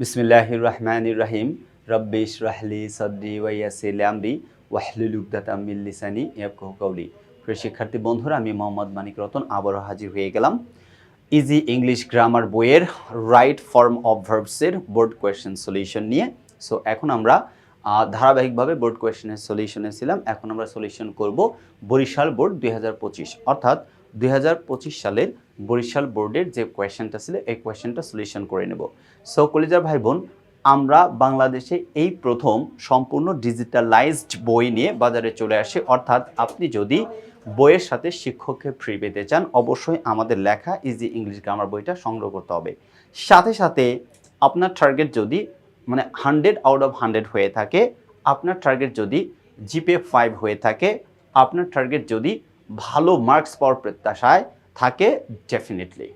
বিসমিল্লাহির রহমানির রাহিম রব্বিশ রাহলি সদ্রি ওয়াইয়াসিল আমরি। ওয়াহলুল উকদাতাম মিন লিসানি ইয়াফকাহু কওলি। প্রিয় শিক্ষার্থী বন্ধুরা, আমি মোহাম্মদ মানিক রতন আবারও হাজির হয়ে গেলাম। ইজি ইংলিশ গ্রামার বইয়ের রাইট ফর্ম অফ ভার্বসের বোর্ড কোয়েশ্চেন সলিউশন নিয়ে। সো এখন আমরা ধারাবাহিকভাবে বোর্ড কোয়েশ্চেনের সলিউশনে ছিলাম। এখন আমরা সলিউশন করব বরিশাল বোর্ড দুই হাজার পঁচিশ। অর্থাৎ দুই হাজার পঁচিশ সালের বরিশাল বোর্ডের যে কোয়েশ্চেনটা ছিল, এই কোয়েশ্চেনটা সলিউশন করে নেব। সো, কলিজার ভাই বোন আমরা বাংলাদেশে এই প্রথম সম্পূর্ণ ডিজিটালাইজড বই নিয়ে বাজারে চলে আসি। অর্থাৎ আপনি যদি বইয়ের সাথে শিক্ষককে ফ্রি পেতে চান, অবশ্যই আমাদের লেখা ইজি ইংলিশ গ্রামার বইটা সংগ্রহ করতে হবে। সাথে সাথে আপনার টার্গেট যদি মানে হান্ড্রেড আউট অফ হান্ড্রেড হয়ে থাকে, আপনার টার্গেট যদি জিপে ফাইভ হয়ে থাকে, আপনার টার্গেট যদি ভালো মার্কস পাওয়ার প্রত্যাশায় থাকে ডেফিনেটলি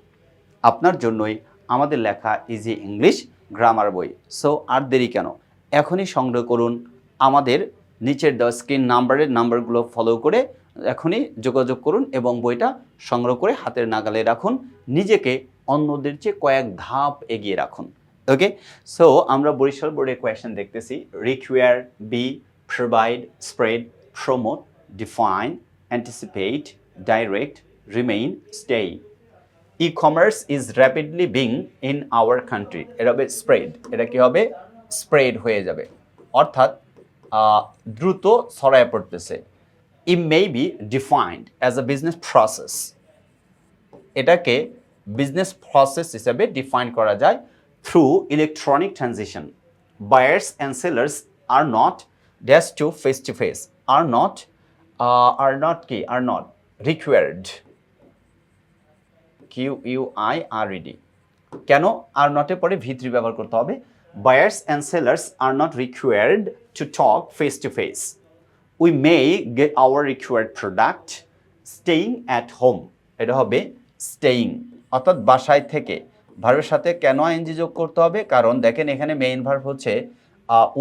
আপনার জন্যই আমাদের লেখা ইজি ইংলিশ গ্রামার বই। সো আর দেরি কেন? এখনই সংগ্রহ করুন আমাদের নিচের দেওয়া স্ক্রিন নাম্বারের নাম্বারগুলো ফলো করে এখনই যোগাযোগ করুন এবং বইটা সংগ্রহ করে হাতের নাগালে রাখুন। নিজেকে অন্যদের চেয়ে কয়েক ধাপ এগিয়ে রাখুন। ওকে সো আমরা বরিশাল বোর্ডের কোয়েশ্চেন দেখতেছি। Require be provide spread promote define direct remain stay e commerce is rapidly being in our country এটা হবে স্প্রেড এটা কি হবে? স্প্রেড হয়ে যাবে। অর্থাৎ দ্রুত ছড়ায় পড়তেছে। E may be defined as a business process এটাকে বিজনেস প্রসেস হিসেবে ডিফাইন করা যায় through electronic transition buyers and sellers are not dash to face to face are not are not কি are not required Q U I R E D কেন? Are নটের পরে V three ব্যবহার করতে হবে। Buyers and sellers are not required to talk face to face we may get our required product staying at home এটা হবে staying অর্থাৎ বাসায় থেকে। ভার্বের সাথে কেন আইনজি যোগ করতে হবে? কারণ দেখেন এখানে মেইন ভার্ব হচ্ছে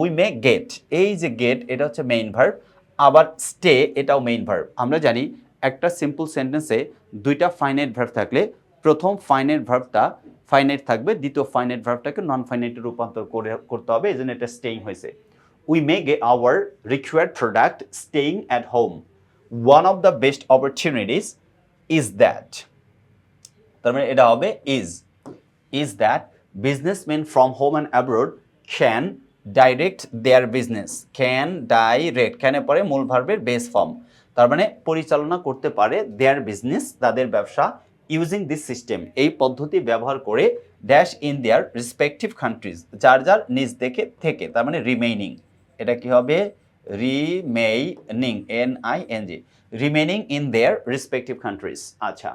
উই মে গেট এই যে গেট এটা হচ্ছে মেইন ভার্ব আবার স্টে এটাও মেইন ভার্ব আমরা জানি একটা সিম্পল সেন্টেন্সে দুইটা ফাইনাইট ভার্ব থাকলে প্রথম ফাইনাইট ভার্বটা ফাইনাইট থাকবে, দ্বিতীয় ফাইনাইট ভার্বটাকে নন ফাইনাইটে রূপান্তর করে, করতে হবে, এই জন্য এটা স্টেইং হয়েছে। We may get our required product staying at home one of the best opportunities is that তার মানে এটা হবে is is that businessman from home and abroad can direct their business can direct ক্যানে পরে মূল ভার্বের base form তার মানে পরিচালনা করতে পারে দেয়ার বিজনেস তাদের ব্যবসা ইউজিং দিস সিস্টেম এই পদ্ধতি ব্যবহার করে dash in their respective countries যার যার নিজ দেখে থেকে, তার মানে রিমেইনিং এটা কি হবে? Remaining N I N G remaining in their respective countries আচ্ছা।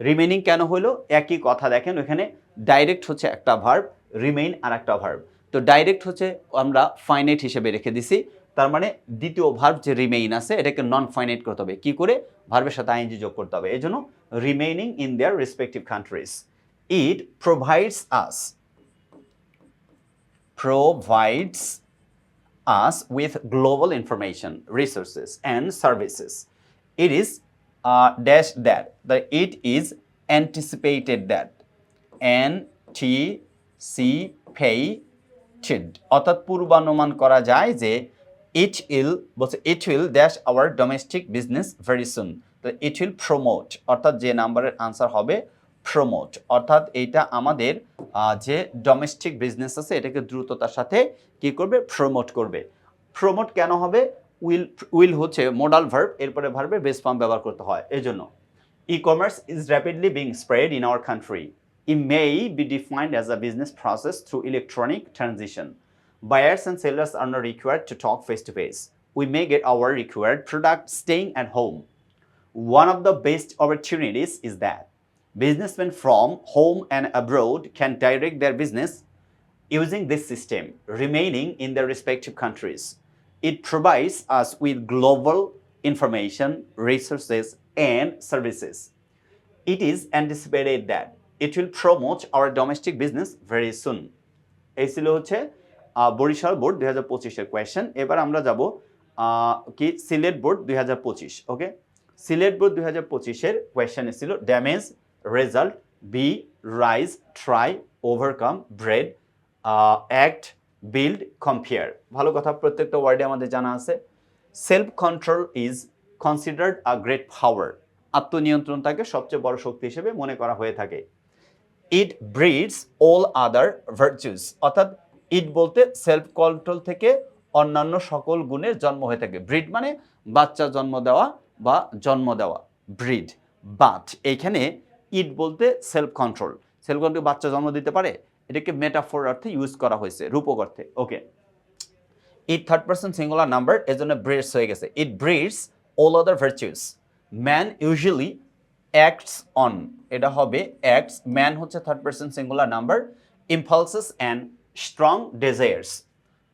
রিমেইনিং কেন হলো? একই কথা দেখেন, ওখানে ডাইরেক্ট হচ্ছে একটা ভার্ব রিমেইন আর একটা ভার্ব তো ডাইরেক্ট হচ্ছে আমরা ফাইনাইট হিসেবে রেখে দিছি তার মানে দ্বিতীয় ভার্ব যে রিমেইন আছে এটাকে নন ফাইনাইট করতে হবে। কি করে? ভার্বের সাথে আইনজি যোগ করতে হবে। এই জন্য remaining in their respective countries it provides us provides us with global information, resources, and services. It is uh, dash that the it is anticipated that anticipated অর্থাৎ পূর্বানুমান করা যায় যে ইট উইল বলছে it will dash our domestic business very soon তো it will promote অর্থাৎ যে নাম্বারের আনসার হবে প্রমোট অর্থাৎ এইটা আমাদের যে ডোমেস্টিক বিজনেস আছে, এটাকে দ্রুততার সাথে কি করবে? প্রমোট করবে। প্রমোট কেন হবে? উইল উইল হচ্ছে মোডাল ভার্ব এরপরে ভার্বে বেস ফর্ম ব্যবহার করতে হয়। এই জন্য e commerce is rapidly being spread in our country It may be defined as a business process through electronic transition. Buyers and sellers are not required to talk face to face. We may get our required product staying at home. One of the best opportunities is that businessmen from home and abroad can direct their business using this system, remaining in their respective countries. It provides us with global information, resources, and services. It is anticipated that it will promote our domestic business very soon এই ছিল হচ্ছে Barishal board দুই হাজার পঁচিশের question এবার আমরা যাব কি? সিলেট বোর্ড দুই হাজার পঁচিশ ওকে সিলেট বোর্ড দুই হাজার পঁচিশের কোয়েশ্চেন ছিল damage result be rise try overcome bred act build compare ভালো কথা, প্রত্যেকটা ওয়ার্ডে আমাদের জানা আছে। Self control is considered a great power আত্মনিয়ন্ত্রণটাকে সবচেয়ে বড় শক্তি হিসেবে মনে করা হয়ে থাকে। It breeds all other virtues অর্থাৎ ইট বলতে সেলফ কন্ট্রোল থেকে অন্যান্য সকল গুণের জন্ম হয়ে থাকে। ব্রিড মানে বাচ্চা জন্ম দেওয়া বা জন্ম দেওয়া। ব্রিড বাট এইখানে ইট বলতে সেলফ কন্ট্রোল সেলফ কন্ট্রোল বাচ্চা জন্ম দিতে পারে? এটাকে মেটাফোর অর্থে ইউজ করা হয়েছে, রূপক অর্থে। Okay it third person singular number এজন্য ব্রিডস হয়ে গেছে। It breeds all other virtues man usually acts on এটা হবে অ্যাক্টস ম্যান হচ্ছে third person singular number impulses and strong desires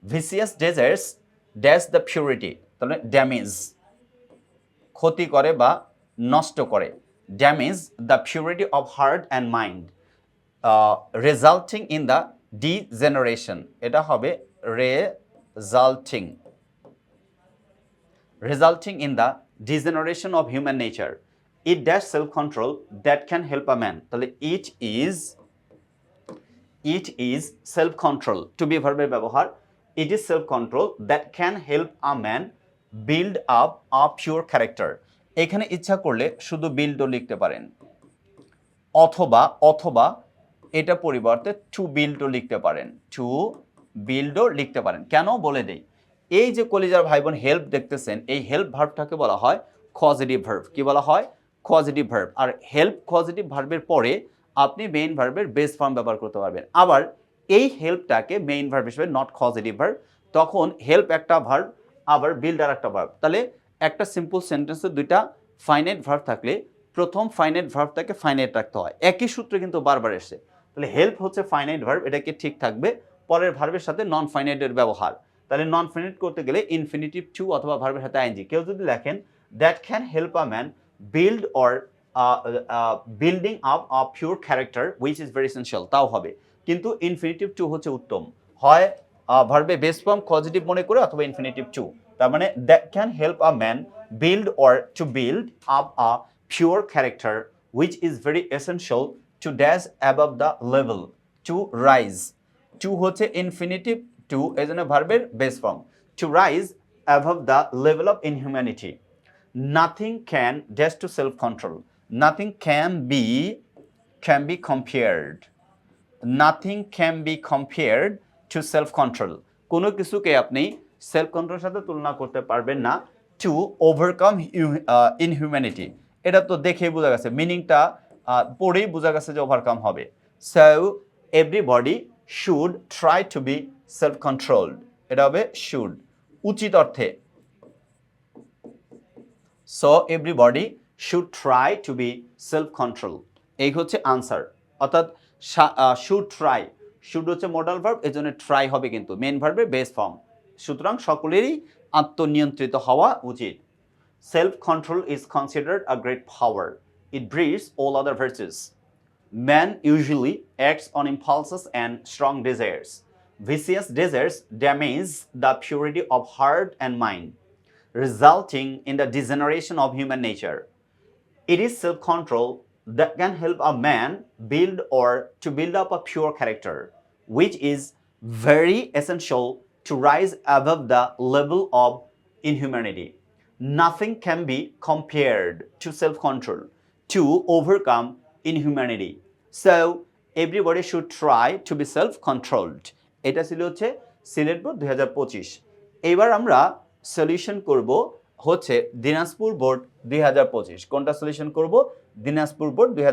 vicious desires dash the purity তাহলে damage ক্ষতি করে বা নষ্ট করে damage the purity of heart and mind resulting in the degeneration এটা হবে resulting resulting in the degeneration of human nature. It dash self-control that can help a man. তাহলে it is it is self control to be ভার্বের ব্যবহার. It is self control that can help a man build up a pure character এখানে ইচ্ছা করলে শুধু বিল্ডও লিখতে পারেন। অথবা অথবা এটা পরিবর্তে টু বিল্ডও লিখতে পারেন। টু বিল্ডও লিখতে পারেন। কেন? বলে দেই। এই যে কলিজার ভাই বোন হেল্প দেখতেছেন, এই হেল্প ভার্বটাকে বলা হয় কজেটিভ ভার্ভ কি বলা হয়? কজেটিভ ভার্ব আর হেল্প কজিটিভ ভার্বের পরে আপনি মেইন ভার্বের বেস ফর্ম ব্যবহার করতে পারবেন। আবার এই হেল্পটাকে মেইন ভার্ব হিসেবে নট কজিটিভ ভার্ব তখন হেল্প একটা ভার্ব আবার বিল্ডার একটা ভার্ব তাহলে একটা সিম্পল সেন্টেন্সে দুইটা ফাইনাইট ভার্ব থাকলে প্রথম ফাইনাইট ভার্বটাকে ফাইনাইট রাখতে হয়। একই সূত্রে কিন্তু বারবার এসে তাহলে হেল্প হচ্ছে ফাইনাইট ভার্ব এটাকে ঠিক থাকবে? পরের ভার্বের সাথে নন ফাইনাইটের ব্যবহার। তাহলে নন ফাইনাইট করতে গেলে ইনফিনিটিভ টু অথবা ভার্বের সাথে আইনজি কেউ যদি লেখেন that can help a man build or building up a pure character which is very essential তাও হবে। কিন্তু ইনফিনিটিভ টু হচ্ছে উত্তম। হয় ভার্বে বেস ফর্ম পজিটিভ মনে করে অথবা ইনফিনিটিভ টু তার মানে that can help a man build or to build up a pure character which is very essential to dash above the level to rise to হচ্ছে infinitive to এই জন্য ভার্বের base form to rise above the level of inhumanity nothing can dash to self control nothing can be can be compared nothing can be compared to self control কোনো কিছুকে আপনি self কন্ট্রোলের সাথে তুলনা করতে পারবেন না টু ওভারকাম ইনহিউম্যানিটি এটা তো দেখেই বোঝা গেছে। মিনিংটা পড়েই বোঝা গেছে যে ওভারকাম হবে। So everybody should try to be self controlled এটা হবে শুড উচিত অর্থে so everybody should try to be self control এই হচ্ছে আনসার অর্থাৎ শুড ট্রাই শুড হচ্ছে মডাল ভার্ব এই জন্য ট্রাই হবে কিন্তু। মেন ভার্বের বেস ফর্ম সুতরাং সকলেরই আত্মনিয়ন্ত্রিত হওয়া উচিত। Self control is considered a great power it breeds all other virtues man usually acts on impulses and strong desires vicious desires damage the purity of heart and mind, resulting in the degeneration of human nature. It is self control that can help a man build or to build up a pure character, which is very essential to rise above the level of inhumanity. Nothing can be compared to self control to overcome inhumanity. So, everybody should try to be self controlled. এটা ছিল হচ্ছে Sylhet board দুই হাজার পঁচিশ এবার আমরা solution করব হচ্ছে দিনাজপুর বোর্ড দুই হাজার পঁচিশ। কোনটা সলিউশন করব? দিনাজপুর বোর্ড দুই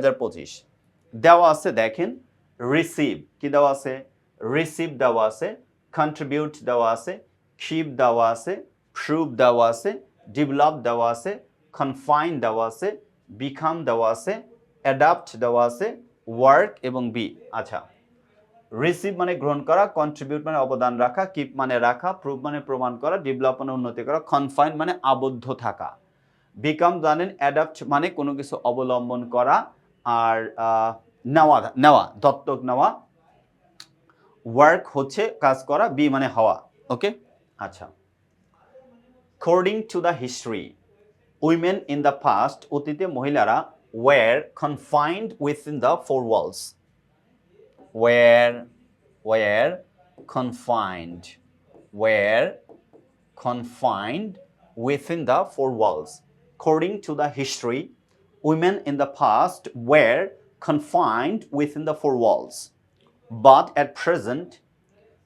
দেওয়া আছে, দেখেন রিসিভ কি দেওয়া আছে? রিসিভ দেওয়া আছে কন্ট্রিবিউট দেওয়া আছে শিপ দেওয়া আছে প্রুভ দেওয়া আছে ডেভেলপ দেওয়া আছে কনফাইন দেওয়া আছে বিখাম দেওয়া আছে অ্যাডাপ্ট দেওয়া আছে ওয়ার্ক এবং বি আচ্ছা রিসিভ মানে গ্রহণ করা কন্ট্রিবিউট মানে অবদান রাখা কিপ মানে রাখা প্রুভ মানে প্রমাণ করা ডেভেলপ মানে উন্নতি করা কনফাইন মানে আবদ্ধ থাকা। বিকাম জানেন অ্যাডাপ্ট মানে কোনো কিছু অবলম্বন করা আর নেওয়া নেওয়া, দত্তক নেওয়া। ওয়ার্ক হচ্ছে কাজ করা বি মানে হওয়া ওকে আচ্ছা। According to the history women in the past, অতীতে মহিলারা were confined within the four walls were were confined were confined within the four walls according to the history women in the past were confined within the four walls but at present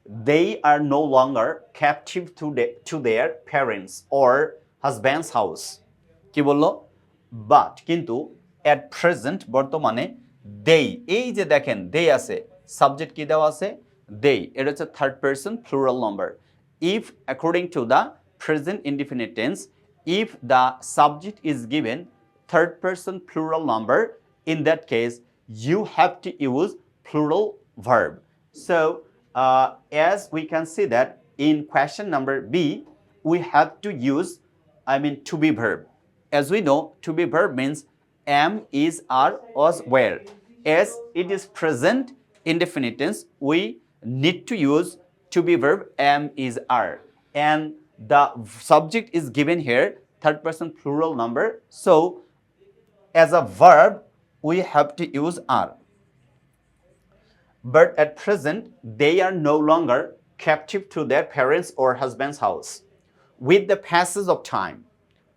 they are no longer captive to, the, to their parents or husband's house কি বলল but কিন্তু at present বর্তমানে দেই এই যে দেখেন দেই আছে সাবজেক্ট কি দেওয়া আছে দেই এটা হচ্ছে third person plural number if according to the present indefinite tense if the subject is given third person plural number in that case you have to use plural verb so uh, as we can see that in question number b we have to use i mean to be verb as we know to be verb means am is are was where as it is present indefinite tense we need to use to be verb am is are and the subject is given here third person plural number so as a verb, we have to use are. But at present, they are no longer captive to their parents' or husband's house. With the passage of time,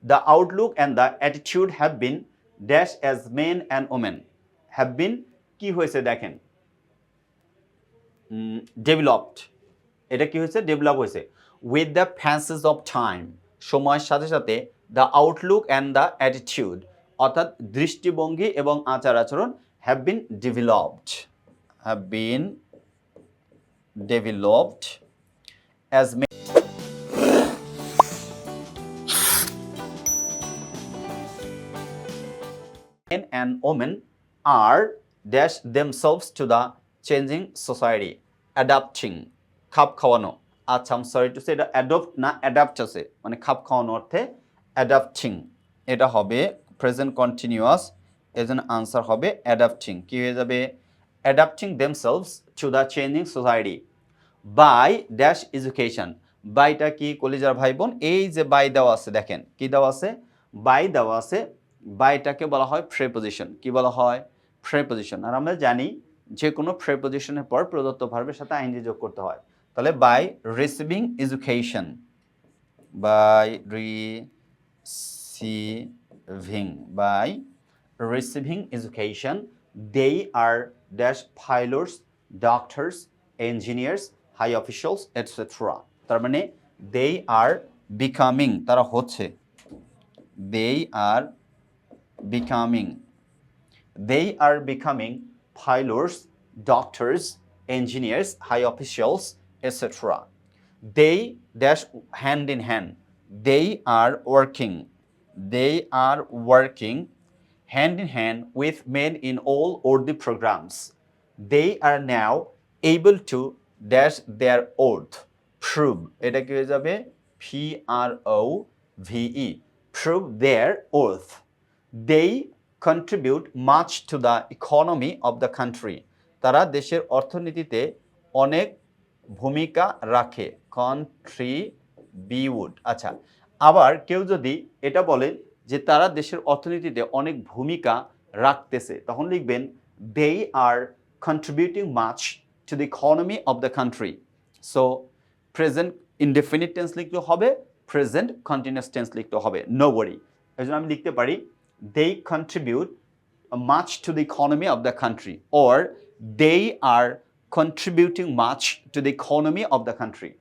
the outlook and the attitude have been dashed as men and women have been কি হয়েছে দেখেন developed এটা কি হয়েছে? Develop হয়েছে। With the passage of time সময়ের সাথে সাথে the outlook and the attitude অর্থাৎ দৃষ্টিভঙ্গি এবং আচার আচরণ have been developed have been developed as men and women are, dash themselves to the changing society. Adapting, খাপ খাওয়ানো। আচ্ছা আম সরি টু সে এটা অ্যাডপ্ট না অ্যাডাপ্ট আছে। মানে খাপ খাওয়ানো অর্থে অ্যাডাপ্টিং এটা হবে প্রেজেন্ট কন্টিনিউয়াস এর জন্য আনসার হবে অ্যাডাপ্টিং কী হয়ে যাবে? Adapting themselves to the changing society by dash education বাইটা কি? কলিজার ভাই বোন এই যে বাই দেওয়া আছে, দেখেন, কি দেওয়া আছে? বাই দেওয়া আছে বাইটাকে বলা হয় ফ্রে পজিশন কি বলা হয়? ফ্রে পজিশন আর আমরা জানি যে কোনো ফ্রে পজিশনের পর প্রদত্ত ভার্বের সাথে আইনজি যোগ করতে হয়। তাহলে by receiving education by receiving by receiving education they are dash pilots doctors engineers high officials etcetera তার মানে দে আর বিকামিং তারা হচ্ছে। They R becoming they R becoming pilots doctors engineers high officials etc they dash hand in hand they are working they are working hand in hand with men in all order programs they are now able to dash their oath prove এটা কি হয়ে যাবে P R O V E prove their oath they contribute much to the economy of the country তারা দেশের অর্থনীতিতে অনেক ভূমিকা রাখে। কন্ট্রিবিউট আচ্ছা। আবার কেউ যদি এটা বলে যে তারা দেশের অর্থনীতিতে অনেক ভূমিকা রাখতেছে, তখন লিখবেন they are contributing much to the economy of the country so present indefinite tense লিখতে হবে প্রেজেন্ট কন্টিনিউস টেন্স লিখতে হবে। নো ওয়ারি এই জন্য আমি লিখতে পারি they contribute much to the economy of the country or they are contributing much to the economy of the country.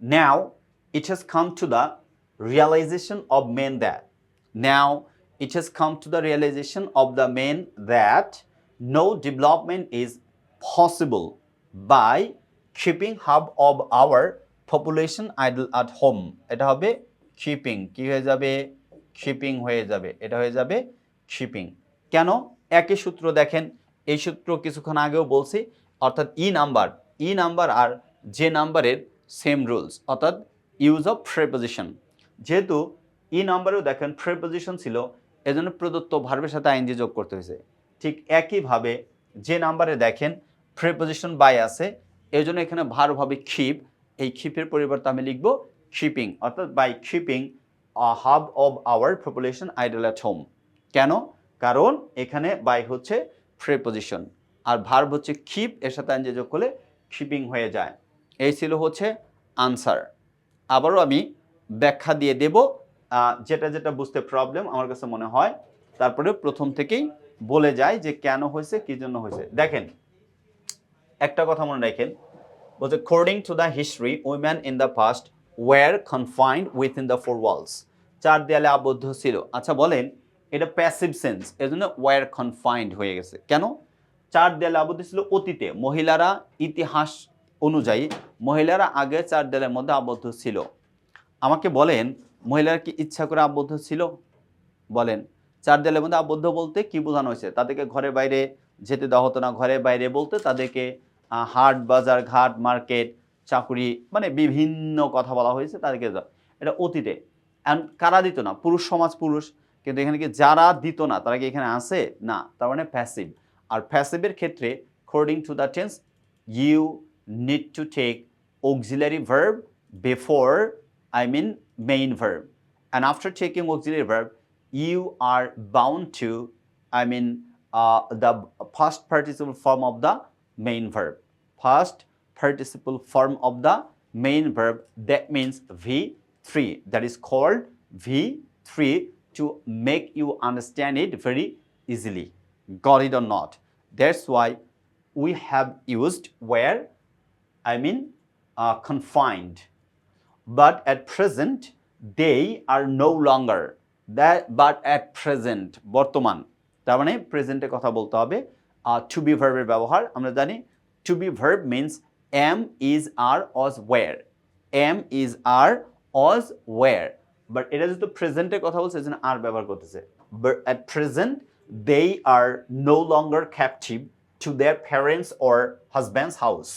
Now it has come to the realization of men that now it has come to the realization of the men that no development is possible by keeping half of our population idle at home এটা হবে keeping কি হয়ে যাবে shipping হয়ে যাবে। এটা হয়ে যাবে শিপিং কেন? একই সূত্র দেখেন। এই সূত্র কিছুক্ষণ আগেও বলছি, অর্থাৎ ই নাম্বার ই নাম্বার আর যে নাম্বারের সেম রুলস অর্থাৎ ইউজ অফ প্রেপোজিশন যেহেতু ই নাম্বারেও দেখেন প্রেপোজিশন ছিল, এজন্য প্রদত্ত ভার্বের সাথে আইনজি যোগ করতে হয়েছে। ঠিক একইভাবে যে নাম্বারে দেখেন প্রেপোজিশন বাই আছে এই জন্য এখানে ভার্ব হবে ক্ষিপ। এই ক্ষিপের পরিবর্তে আমি লিখব শিপিং অর্থাৎ by keeping half of our population idle at home কেন? কারণ এখানে বাই হচ্ছে প্রেপোজিশন আর ভার্ব হচ্ছে কিপ এর সাথে আইনজি যোগ করলে শিপিং হয়ে যায়। এই ছিল হচ্ছে আনসার আবারও আমি ব্যাখ্যা দিয়ে দেব যেটা যেটা বুঝতে প্রবলেম আমার কাছে মনে হয়, তারপরে প্রথম থেকেই বলে যায় যে কেন হয়েছে, কি জন্য হয়েছে। দেখেন, একটা কথা মনে রাখেন, বলছে, according to the history woman in the past were confined within the four walls. চার দেয়ালে আবদ্ধ ছিল। আচ্ছা বলেন, এটা প্যাসিভ সেন্স এজন্য ওয়ার কনফাইন্ড হয়ে গেছে। কেন? চার দেয়ালে আবদ্ধ ছিল অতীতে। মহিলারা ইতিহাস অনুযায়ী মহিলারা আগে চার দেয়ালের মধ্যে আবদ্ধ ছিল। আমাকে বলেন, মহিলারা কি ইচ্ছা করে আবদ্ধ ছিল? বলেন, চার দেয়ালের মধ্যে আবদ্ধ বলতে কি বোঝানো হয়েছে? তাদেরকে ঘরে বাইরে যেতে দেওয়া হতো না। ঘরে বাইরে বলতে তাদেরকে হাট, বাজার, ঘাট, মার্কেট চাকরি মানে বিভিন্ন কথা বলা হয়েছে তাদেরকে এটা অতীতে। কারা দিত না? পুরুষ সমাজ পুরুষ। কিন্তু এখানে কি যারা দিত না, তারা কি এখানে আছে? না, তার মানে প্যাসিভ আর প্যাসিভের ক্ষেত্রে according to the tense you need to take auxiliary verb before I mean main verb and after taking auxiliary verb you are bound to I mean the first participle form of the main verb first participle form of the main verb that means V3 that is called V3 to make you understand it very easily got it or not that's why we have used where I mean uh, confined but at present they are no longer that but at present বর্তমান তার মানে প্রেজেন্টে কথা বলতে হবে two be ভার্বের ব্যবহার আমরা জানি to be verb means am is are was were am is are was war but এটা যেহেতু প্রেজেন্টের কথা বলছে এই জন্য আর ব্যবহার করতেছে but at present they are no longer captive to their parents or husband's house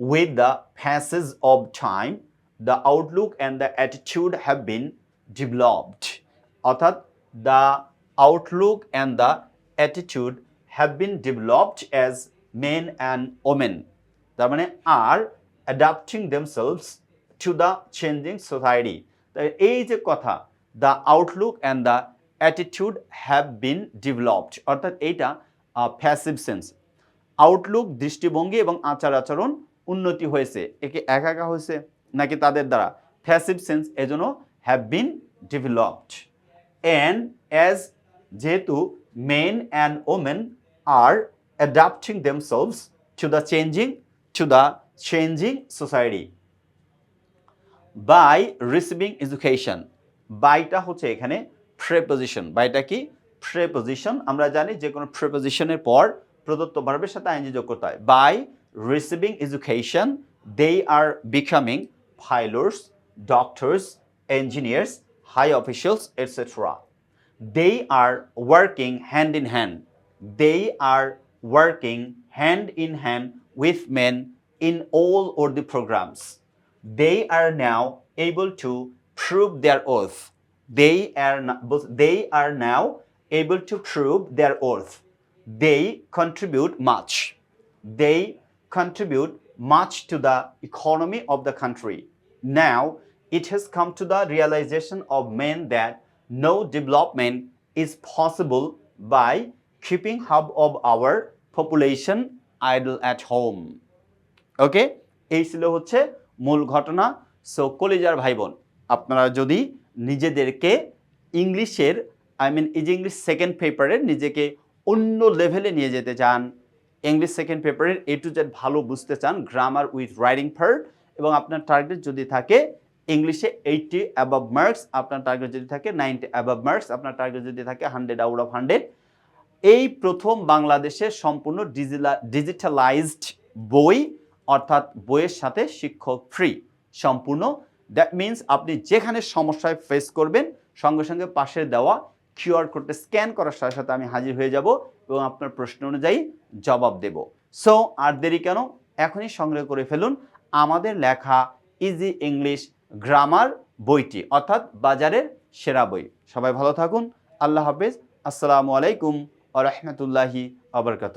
with the passage of time, the outlook and the attitude have been developed. অর্থাৎ the outlook and the attitude have been developed as men and women. তার মানে adapting themselves to the changing society. তাই এই যে কথা the outlook and the attitude have been developed অর্থাৎ এইটা passive sense Outlook দৃষ্টিভঙ্গি এবং আচার আচরণ উন্নতি হয়েছে, একে একা একা হয়েছে, নাকি তাদের দ্বারা? ফ্যাসিভ সেন্স এজন্য have been developed and as যেহেতু men and women are adapting themselves to the changing to the changing society by receiving education বাইটা হচ্ছে এখানে প্রেপোজিশন বাইটা কি? প্রেপোজিশন আমরা জানি যে কোনো প্রেপোজিশনের পর প্রদত্ত ভার্বের সাথে আইনজি যোগ করতে হয়। By receiving education they are becoming pilots doctors engineers high officials etcetera they are working hand in hand. They are working hand in hand with men in all of the programs. They are now able to prove their oath. They are, no- both- they are now able to prove their oath. They contribute much. They contribute much to the economy of the country. Now, it has come to the realization of men that no development is possible by keeping half of our population idle at home okay এই ছিল হচ্ছে মূল ঘটনা। So কলিজার ভাই বোন আপনারা যদি নিজেদেরকে ইংলিশের I mean is English second পেপারের নিজেকে অন্য লেভেলে নিয়ে যেতে চান ইংলিশ সেকেন্ড পেপারের এ টু জেড ভালো বুঝতে চান গ্রামার উইথ রাইডিং ফার্ড এবং আপনার টার্গেট যদি থাকে ইংলিশে এইটটি অ্যাবাভ মার্কস আপনার টার্গেট যদি থাকে নাইনটি অ্যাবাভ মার্কস আপনার টার্গেট যদি থাকে হান্ড্রেড আউট অফ হান্ড্রেড এই প্রথম বাংলাদেশের সম্পূর্ণ ডিজিটালাইজড বই, অর্থাৎ বইয়ের সাথে শিক্ষক ফ্রি সম্পূর্ণ। দ্যাট মিন্স আপনি যেখানে সমস্যায় ফেস করবেন, সঙ্গে সঙ্গে পাশে দেওয়া কিউআর কোডটা স্ক্যান করার সাথে সাথে আমি হাজির হয়ে যাব এবং আপনার প্রশ্ন অনুযায়ী জবাব দেব। সো আর দেরি কেন? এখনই সংগ্রহ করে ফেলুন আমাদের লেখা ইজি ইংলিশ গ্রামার বইটি, অর্থাৎ বাজারের সেরা বই। সবাই ভালো থাকুন, আল্লাহ হাফেজ, আসসালামু আলাইকুম। আ রহমতুল্লাহি আবরকাত